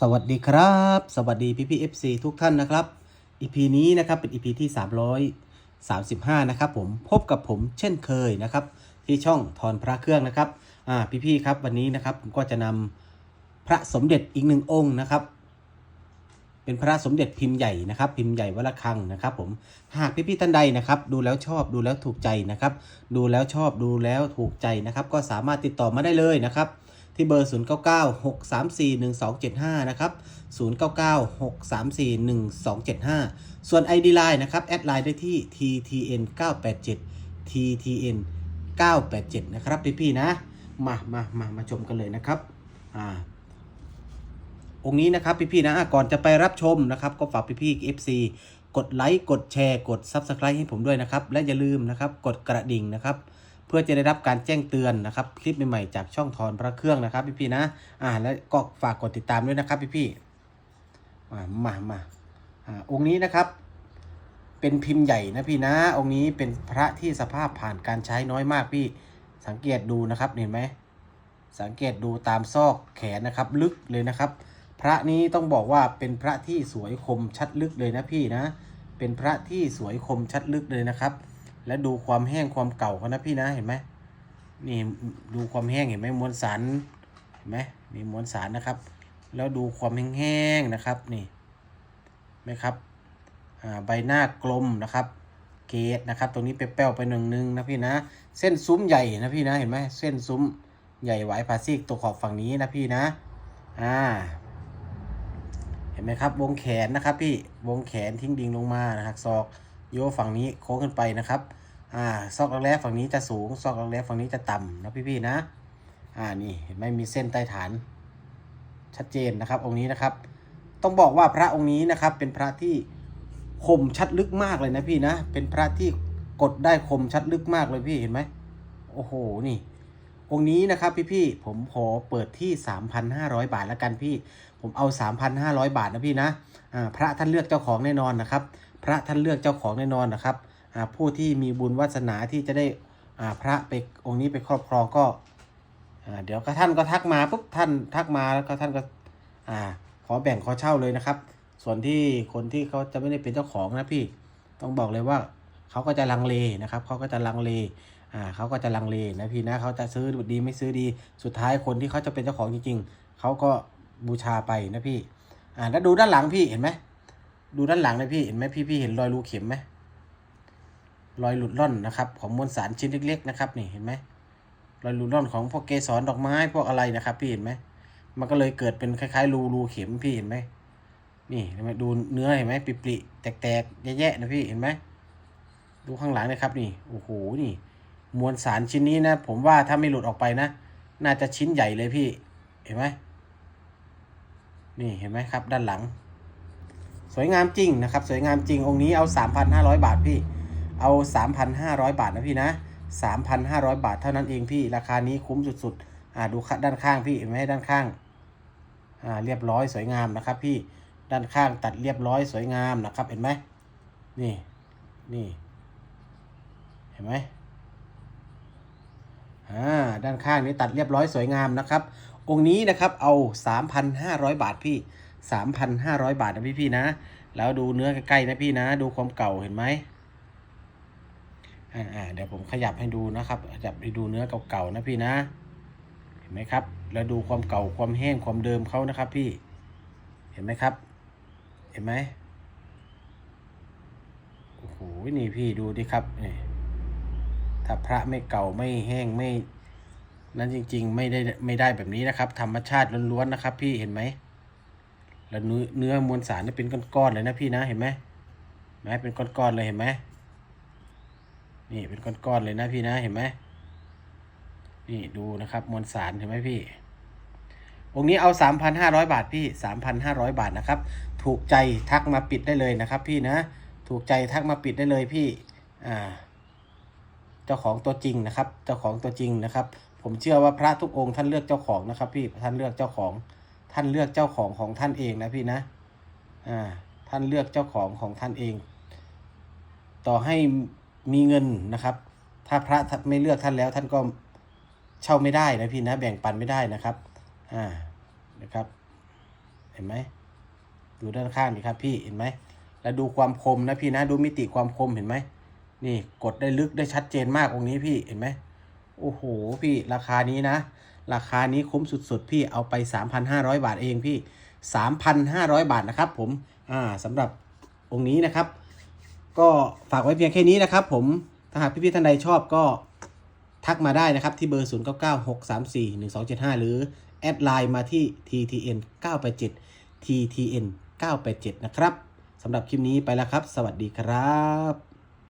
สวัสดีครับ สวัสดีพี่พี่เอฟซีทุกท่านนะครับ EP นี้นะครับเป็น EP ที่ 335 นะครับผมพบกับผมเช่นเคยนะครับ ที่ช่องทอนพระเครื่องนะครับอ่าพี่พี่ครับวันนี้นะครับผมก็จะนำพระสมเด็จอีกหนึ่งองค์นะครับ เป็นพระสมเด็จพิมพ์ใหญ่นะครับ พิมพ์ใหญ่วัดระฆังนะครับ ผมหากพี่ๆท่านใดนะครับ ดูแล้วชอบดูแล้วถูกใจนะครับ ดูแล้วชอบดูแล้วถูกใจนะครับ ก็สามารถติดต่อมาได้เลยนะครับ ที่เบอร์ 0996341275 นะครับ 0996341275 ส่วน ID Line นะครับ แอดไลน์ได้ที่ ttn987 ttn 987 นะครับพี่ๆนะ มามามามาชมกันเลยนะครับ อ่า องค์นี้นะครับพี่ๆนะอะก่อนจะไปรับชมนะครับ ก็ฝากพี่ๆ FC กดไลค์ กดแชร์ กด Subscribe ให้ผมด้วยนะครับ และอย่าลืมนะครับ กดกระดิ่งนะครับ เพื่อจะได้รับการแจ้งเตือนนะครับ คลิปใหม่ๆจากช่องทอนพระเครื่องนะครับพี่ๆนะ อ่าและก็ฝากกดติดตามด้วยนะครับพี่ๆมามามาอ่าองค์นี้นะครับ เป็นพิมพ์ใหญ่นะพี่นะ องค์นี้เป็นพระที่สภาพผ่านการใช้น้อยมากพี่สังเกตดูนะครับเห็นไหมสังเกตดูตามซอกแขนนะครับ ลึกเลยนะครับ พระนี้ต้องบอกว่าเป็นพระที่สวยคมชัดลึกเลยนะพี่นะ เป็นพระที่สวยคมชัดลึกเลยนะครับ และดูความแห้งความเก่าเขานะพี่นะเห็นไหมนี่ดูความแห้งเห็นไหมมวลสารเห็นไหมนี่มวลสารนะครับ แล้วดูความแห้งๆนะครับนี่เห็นไหมครับอ่าใบหน้ากลมนะครับเกตนะครับ ตรงนี้เป้วไปหนึ่งนึงนะพี่นะ เส้นซุ้มใหญ่นะพี่นะเห็นไหมเส้นซุ้มใหญ่ไหวผาซีกตัวขอบฝั่งนี้นะพี่นะอ่าเห็นไหมครับ วงแขนนะครับ พี่วงแขนทิ้งดิ่งลงมานะครับศอก โยฝั่งนี้โค้งขึ้นไปนะครับ อ่า ซอกรักแร้ฝั่งนี้จะสูง ซอกรักแร้ฝั่งนี้จะต่ำนะพี่ๆนะ อ่า นี่เห็นไหมมีเส้นใต้ฐาน ชัดเจนนะครับ องค์นี้นะครับ ต้องบอกว่าพระองค์นี้นะครับ เป็นพระที่คมชัดลึกมากเลยนะพี่นะ เป็นพระที่กดได้คมชัดลึกมากเลยพี่เห็นไหม โอ้โห นี่ องค์นี้นะครับพี่ๆ ผมขอเปิดที่ 3,500 บาทแล้วกันพี่ ผมเอา 3,500 บาทนะพี่นะ อ่า พระท่านเลือกเจ้าของแน่นอนนะครับ พระท่านเลือกเจ้าของแน่นอนนะครับผู้ที่มีบุญวาสนาที่จะได้พระไปองค์นี้ไปครอบครองก็เดี๋ยวก็ท่านก็ทักมาปุ๊บท่านทักมาแล้วก็ท่านก็ขอแบ่งขอเช่าเลยนะครับ ส่วนที่คนที่เขาจะไม่ได้เป็นเจ้าของนะพี่ต้องบอกเลยว่าเขาก็จะลังเลนะครับเขาก็จะลังเลอ่าเขาก็จะลังเลนะพี่นะเขาจะซื้อดีไม่ซื้อดีสุดท้ายคนที่เขาจะเป็นเจ้าของจริงๆเขาก็บูชาไปนะพี่อ่าแล้วดูด้านหลังพี่เห็นไหม ดูด้านหลังนะพี่เห็นไหมพี่พี่เห็นรอยรูเข็มไหมรอยหลุดร่อนนะครับ ของมวลสารชิ้นเล็ก ๆ นะครับ นี่เห็นไหมรอยหลุดร่อนของพวกเกสรดอกไม้พวกอะไรนะครับ พี่เห็นไหมมันก็เลยเกิดเป็นคล้ายๆรูรูเข็มพี่เห็นไหมนี่เห็นไหมดูเนื้อเห็นไหมปริๆแตกๆแย่ๆนะพี่เห็นไหมดูข้างหลังนะครับนี่โอ้โหนี่ มวลสารชิ้นนี้นะ ผมว่าถ้าไม่หลุดออกไปนะ น่าจะชิ้นใหญ่เลยพี่ เห็นไหมนี่เห็นไหมครับ ด้านหลัง สวยงามจริงนะครับ สวยงามจริงองค์นี้เอา 3,500 บาทพี่ เอา 3,500 บาทนะพี่นะ 3,500 บาทเท่านั้นเองพี่ ราคานี้คุ้มสุดๆอ่าดูด้านข้างพี่เห็นไหมด้านข้างอ่าเรียบร้อยสวยงามนะครับพี่ด้านข้างตัดเรียบร้อยสวยงามนะครับเห็นไหมนี่นี่เห็นไหมอ่าด้านข้างนี้ตัดเรียบร้อยสวยงามนะครับ องค์นี้นะครับเอา 3,500 บาทพี่ 3,500 บาทนะพี่พี่นะ แล้วดูเนื้อใกล้ๆนะพี่นะ ดูความเก่าเห็นไหมอ่าอ่าเดี๋ยวผมขยับให้ดูนะครับ ขยับให้ดูเนื้อเก่าๆนะพี่นะ เห็นไหมครับ แล้วดูความเก่าความแห้งความเดิมเขานะครับ พี่ เห็นไหมครับ เห็นไหมโอ้โห นี่พี่ดูดิครับนี่ถ้าพระไม่เก่าไม่แห้งไม่ นั้นจริง ๆ ไม่ได้ไม่ได้แบบนี้นะครับ ธรรมชาติล้วนๆนะครับ พี่เห็นไหม แล้วเนื้อเนื้อมวลสารนี่เป็นก้อนๆเลยนะพี่นะเห็นไหมไหมเป็นก้อนๆเลยเห็นไหมนี่เป็นก้อนๆเลยนะพี่นะเห็นไหมนี่ดูนะครับมวลสารเห็นไหมพี่ องค์นี้เอา 3,500 บาทพี่ 3,500 บาทนะครับ ถูกใจทักมาปิดได้เลยนะครับ พี่นะ ถูกใจทักมาปิดได้เลยพี่ อ่า เจ้าของตัวจริงนะครับ เจ้าของตัวจริงนะครับ ผมเชื่อว่าพระทุกองค์ท่านเลือกเจ้าของนะครับ พี่ท่านเลือกเจ้าของ ท่านเลือกเจ้าของของท่านเองนะพี่นะอ่าท่านเลือกเจ้าของของท่านเอง ต่อให้มีเงินนะครับ ถ้าพระไม่เลือกท่านแล้ว ท่านก็เช่าไม่ได้นะพี่นะแบ่งปันไม่ได้นะครับอ่านะครับเห็นไหมดูด้านข้างดิครับพี่เห็นไหมแล้วดูความคมนะพี่นะดูมิติความคมเห็นไหมนี่กดได้ลึกได้ชัดเจนมากองนี้พี่เห็นไหมโอ้โหพี่ราคานี้นะ ราคานี้คุ้มสุดๆ พี่เอาไป 3,500 บาทเองพี่ 3,500 บาทนะครับผมอ่าสำหรับองค์นี้นะครับ ก็ฝากไว้เพียงแค่นี้นะครับผมถ้าหากพี่ๆท่านใดชอบก็ทักมาได้นะครับที่เบอร์ 0 9 9 6 3 4 1 2 7 5 หรือ แอดไลน์มาที่ ttn 987 ttn 987 นะครับสำหรับคลิปนี้ไปแล้วครับ สวัสดีครับ